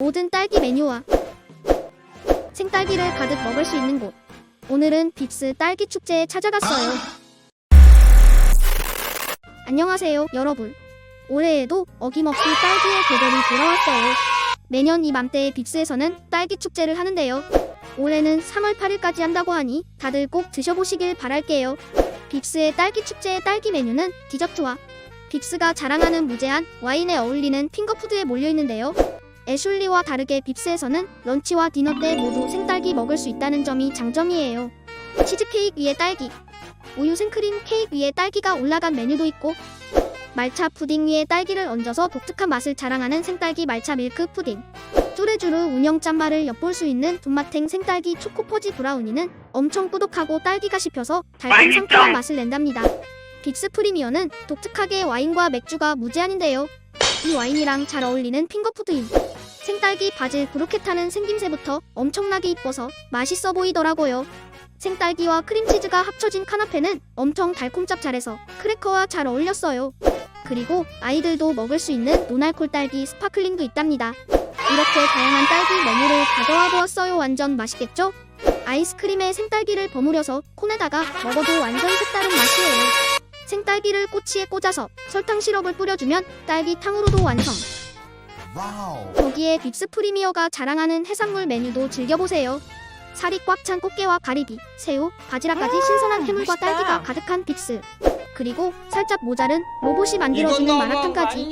모든 딸기 메뉴와 생딸기를 가득 먹을 수 있는 곳. 오늘은 빕스 딸기 축제에 찾아갔어요. 안녕하세요, 여러분. 올해에도 어김없이 딸기의 계절이 돌아왔어요. 매년 이맘때에 빕스에서는 딸기 축제를 하는데요. 올해는 3월 8일까지 한다고 하니 다들 꼭 드셔보시길 바랄게요. 빕스의 딸기 축제의 딸기 메뉴는 디저트와 빕스가 자랑하는 무제한 와인에 어울리는 핑거푸드에 몰려있는데요. 애슐리와 다르게 빕스에서는 런치와 디너 때 모두 생딸기 먹을 수 있다는 점이 장점이에요. 치즈케이크 위에 딸기, 우유 생크림 케이크 위에 딸기가 올라간 메뉴도 있고 말차 푸딩 위에 딸기를 얹어서 독특한 맛을 자랑하는 생딸기 말차 밀크 푸딩 뚜레쥬르 운영 짠맛을 엿볼 수 있는 돈마탱 생딸기 초코 퍼지 브라우니는 엄청 꾸덕하고 딸기가 씹혀서 달콤 상큼한 맛을 낸답니다. 빕스 프리미어는 독특하게 와인과 맥주가 무제한인데요. 이 와인이랑 잘 어울리는 핑거푸드인 생딸기 바질 브로켓타는 생김새부터 엄청나게 이뻐서 맛있어 보이더라고요. 생딸기와 크림치즈가 합쳐진 카나페는 엄청 달콤 짭짤해서 크래커와 잘 어울렸어요. 그리고 아이들도 먹을 수 있는 노날콜 딸기 스파클링도 있답니다. 이렇게 다양한 딸기 메뉴를 가져와 보았어요. 완전 맛있겠죠? 아이스크림에 생딸기를 버무려서 콘에다가 먹어도 완전 색다른 맛이에요. 생딸기를 꼬치에 꽂아서 설탕 시럽을 뿌려주면 딸기탕으로도 완성. 와우. 거기에 빕스 프리미어가 자랑하는 해산물 메뉴도 즐겨보세요. 살이 꽉 찬 꽃게와 가리비, 새우, 바지락까지 신선한 해물과. 딸기가 가득한 빕스. 그리고 살짝 모자른 로봇이 만들어주는 마라탕까지.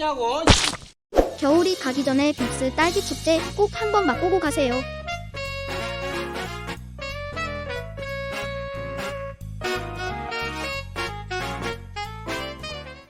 겨울이 가기 전에 빕스 딸기 축제 꼭 한번 맛보고 가세요.